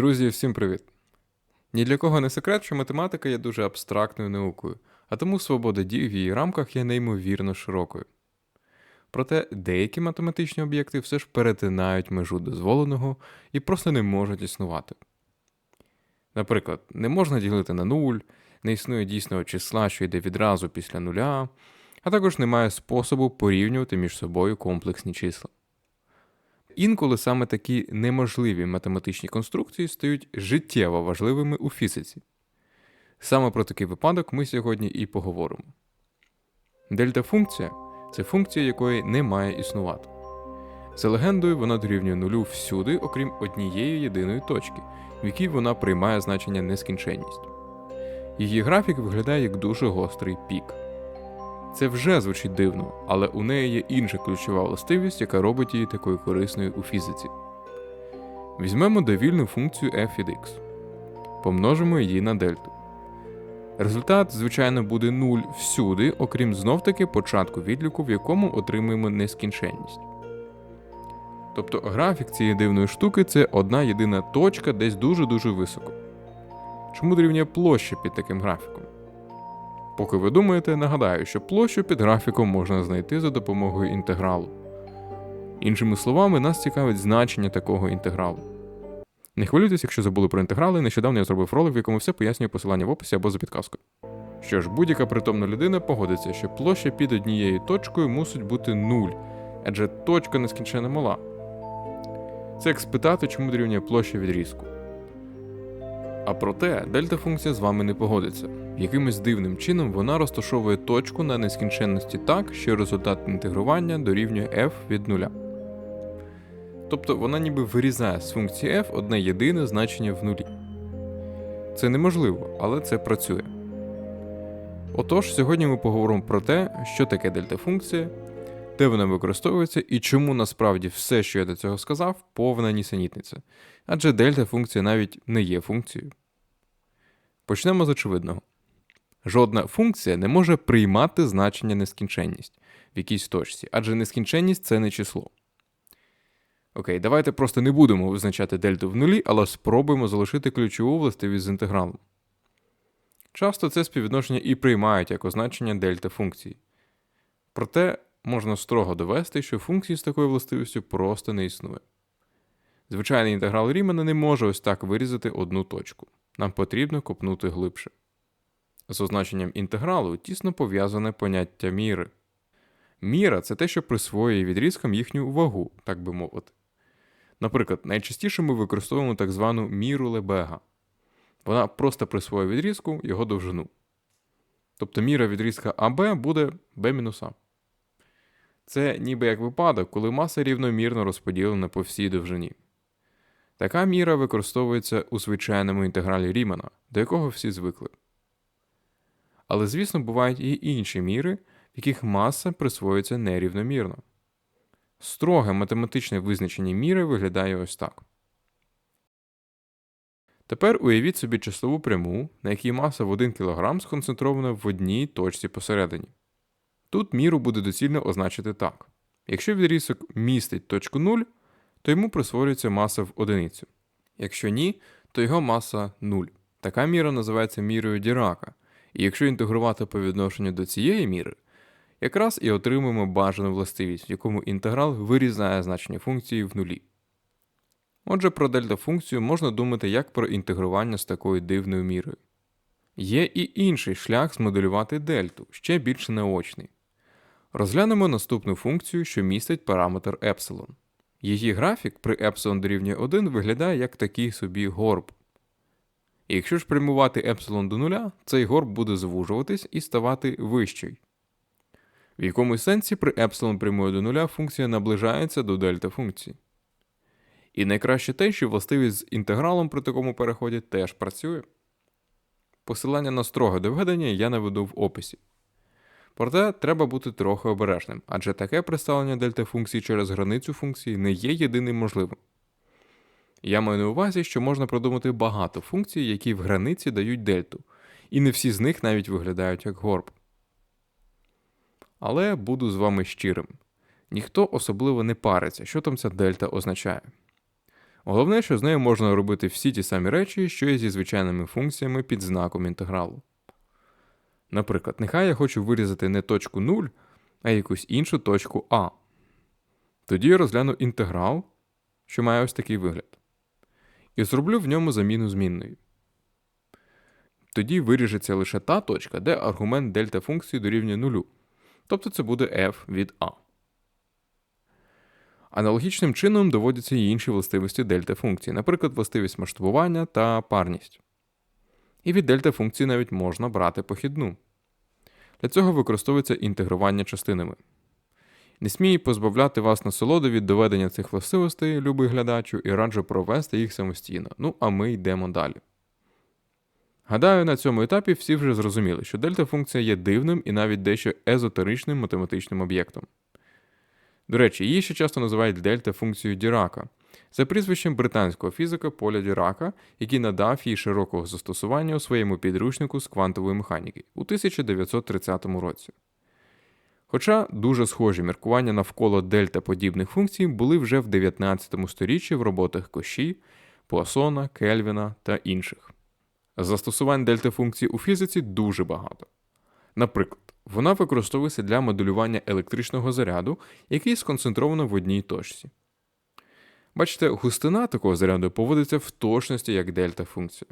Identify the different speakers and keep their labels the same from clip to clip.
Speaker 1: Друзі, всім привіт! Ні для кого не секрет, що математика є дуже абстрактною наукою, а тому свобода дій в її рамках є неймовірно широкою. Проте деякі математичні об'єкти все ж перетинають межу дозволеного і просто не можуть існувати. Наприклад, не можна ділити на нуль, не існує дійсного числа, що йде відразу після нуля, а також немає способу порівнювати між собою комплексні числа. Інколи саме такі неможливі математичні конструкції стають життєво важливими у фізиці. Саме про такий випадок ми сьогодні і поговоримо. Дельта-функція це функція, якої не має існувати. За легендою, вона дорівнює нулю всюди, окрім однієї єдиної точки, в якій вона приймає значення нескінченність. Її графік виглядає як дуже гострий пік. Це вже звучить дивно, але у неї є інша ключова властивість, яка робить її такою корисною у фізиці. Візьмемо довільну функцію f від x, помножимо її на дельту. Результат, звичайно, буде 0 всюди, окрім знов-таки початку відліку, в якому отримуємо нескінченність. Тобто графік цієї дивної штуки це одна єдина точка десь дуже-дуже високо. Чому дорівнює площа під таким графіком? Поки ви думаєте, нагадаю, що площу під графіком можна знайти за допомогою інтегралу. Іншими словами, нас цікавить значення такого інтегралу. Не хвилюйтесь, якщо забули про інтеграли, нещодавно я зробив ролик, в якому все пояснює посилання в описі або за підказкою. Що ж, будь-яка притомна людина погодиться, що площа під однією точкою мусить бути 0, адже точка нескінченно мала. Це як спитати, чому дорівнює площа відрізку. А проте дельта функція з вами не погодиться. Якимось дивним чином вона розташовує точку на нескінченності так, що результат інтегрування дорівнює f від нуля. Тобто вона ніби вирізає з функції f одне єдине значення в нулі. Це неможливо, але це працює. Отож, сьогодні ми поговоримо про те, що таке дельта функція, де вона використовується і чому насправді все, що я до цього сказав, повна нісенітниця. Адже дельта функція навіть не є функцією. Почнемо з очевидного. Жодна функція не може приймати значення нескінченність в якійсь точці, адже нескінченність це не число. Окей, давайте просто не будемо визначати дельту в нулі, але спробуємо залишити ключову властивість з інтегралом. Часто це співвідношення і приймають як означення дельта функції. Проте можна строго довести, що функції з такою властивістю просто не існує. Звичайний інтеграл Рімана не може ось так вирізати одну точку. Нам потрібно копнути глибше. З означенням інтегралу тісно пов'язане поняття міри. Міра це те, що присвоює відрізкам їхню вагу, так би мовити. Наприклад, найчастіше ми використовуємо так звану міру Лебега. Вона просто присвоює відрізку його довжину. Тобто міра відрізка АБ буде b-а. Це ніби як випадок, коли маса рівномірно розподілена по всій довжині. Така міра використовується у звичайному інтегралі Рімана, до якого всі звикли. Але, звісно, бувають і інші міри, в яких маса присвоюється нерівномірно. Строге математичне визначення міри виглядає ось так. Тепер уявіть собі числову пряму, на якій маса в 1 кг сконцентрована в одній точці посередині. Тут міру буде доцільно означити так. Якщо відрізок містить точку 0, то йому присвоюється маса в одиницю. Якщо ні, то його маса 0. Така міра називається мірою Дірака, і якщо інтегрувати по відношенню до цієї міри, якраз і отримуємо бажану властивість, в якому інтеграл вирізає значення функції в нулі. Отже, про дельта-функцію можна думати як про інтегрування з такою дивною мірою. Є і інший шлях змоделювати дельту, ще більш наочний. Розглянемо наступну функцію, що містить параметр епсилон. Її графік при епсилон дорівнює 1 виглядає як такий собі горб. І якщо ж прямувати епсилон до нуля, цей горб буде звужуватись і ставати вищий. В якомусь сенсі при епсилон прямує до нуля функція наближається до дельта функції. І найкраще те, що властивість з інтегралом при такому переході теж працює. Посилання на строге доведення я наведу в описі. Проте треба бути трохи обережним, адже таке представлення дельта функції через границю функції не є єдиним можливим. Я маю на увазі, що можна продумати багато функцій, які в границі дають дельту, і не всі з них навіть виглядають як горб. Але буду з вами щирим. Ніхто особливо не париться, що там ця дельта означає. Головне, що з нею можна робити всі ті самі речі, що і зі звичайними функціями під знаком інтегралу. Наприклад, нехай я хочу вирізати не точку 0, а якусь іншу точку А. Тоді я розгляну інтеграл, що має ось такий вигляд, і зроблю в ньому заміну змінної. Тоді виріжеться лише та точка, де аргумент дельта функції дорівнює нулю. Тобто це буде f від a. Аналогічним чином доводяться і інші властивості дельта функції, наприклад, властивість масштабування та парність. І від дельта функції навіть можна брати похідну. Для цього використовується інтегрування частинами. Не смію позбавляти вас насолоди від доведення цих властивостей, любий глядачу, і раджу провести їх самостійно. Ну а ми йдемо далі. Гадаю, на цьому етапі всі вже зрозуміли, що дельта функція є дивним і навіть дещо езотеричним математичним об'єктом. До речі, її ще часто називають дельта функцією Дірака, за прізвищем британського фізика Поля Дірака, який надав їй широкого застосування у своєму підручнику з квантової механіки у 1930 році. Хоча дуже схожі міркування навколо дельта подібних функцій були вже в 19 сторіччі в роботах Коші, Пуасона, Кельвіна та інших. Застосувань дельта функції у фізиці дуже багато. Наприклад, вона використовується для моделювання електричного заряду, який сконцентровано в одній точці. Бачите, густина такого заряду поводиться в точності як дельта функція.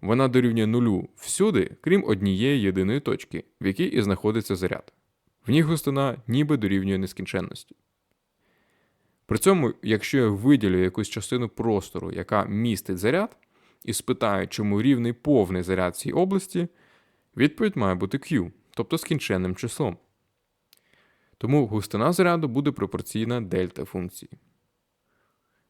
Speaker 1: Вона дорівнює нулю всюди, крім однієї єдиної точки, в якій і знаходиться заряд. В ній густина ніби дорівнює нескінченності. При цьому, якщо я виділю якусь частину простору, яка містить заряд, і спитаю, чому рівний повний заряд цій області, відповідь має бути Q, тобто скінченним числом. Тому густина заряду буде пропорційна дельта функції.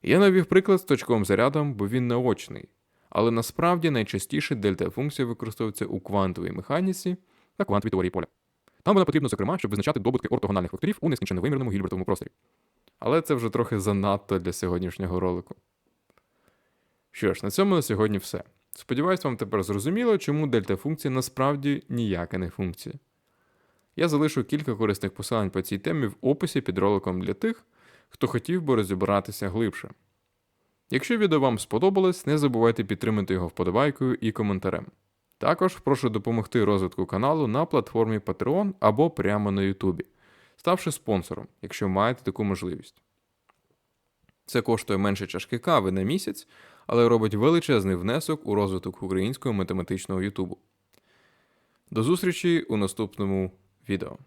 Speaker 1: Я навів приклад з точковим зарядом, бо він наочний, але насправді найчастіше дельта функція використовується у квантовій механіці та квантовій теорії поля. Там вона потрібна, зокрема, щоб визначати добутки ортогональних векторів у нескінченно вимірному гільбертовому просторі. Але це вже трохи занадто для сьогоднішнього ролику. Що ж, на цьому на сьогодні все. Сподіваюсь, вам тепер зрозуміло, чому дельта функція насправді ніяка не функція. Я залишу кілька корисних посилань по цій темі в описі під роликом для тих, хто хотів би розібратися глибше. Якщо відео вам сподобалось, не забувайте підтримати його вподобайкою і коментарем. Також прошу допомогти розвитку каналу на платформі Patreon або прямо на YouTube, ставши спонсором, якщо маєте таку можливість. Це коштує менше чашки кави на місяць, але робить величезний внесок у розвиток українського математичного Ютубу. До зустрічі у наступному відео.